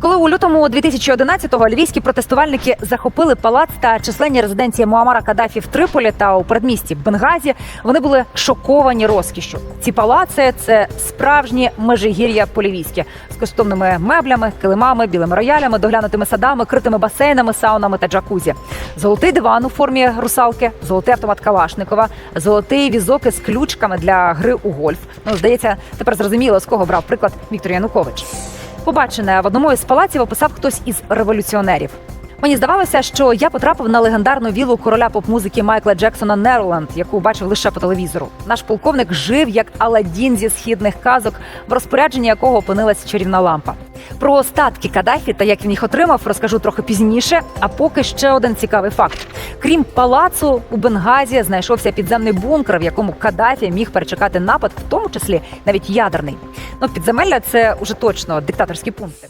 Коли у лютому 2011-го львівські протестувальники захопили палац та численні резиденції Муамара Каддафі в Триполі та у передмісті Бенгазі, вони були шоковані розкішшю. Ці палаци це справжні межигір'я полівійське з коштовними меблями, килимами, білими роялями, доглянутими садами, критими басейнами, саунами та джакузі. Золотий диван у формі русалки, золотий автомат Калашникова, золотий візок із ключками для гри у гольф. Ну здається, тепер зрозуміло з кого брав приклад Віктор Янукович. Побачене в одному із палаців описав хтось із революціонерів. Мені здавалося, що я потрапив на легендарну вілу короля поп-музики Майкла Джексона Нерланд, яку бачив лише по телевізору. Наш полковник жив як Аладдін зі східних казок, в розпорядженні якого опинилась чарівна лампа. Про остатки Кадафі та як він їх отримав, розкажу трохи пізніше. А поки ще один цікавий факт: крім палацу, у Бенгазі знайшовся підземний бункер, в якому Кадафі міг перечекати напад, в тому числі навіть ядерний. Ну, підземелля це уже точно диктаторські пункти.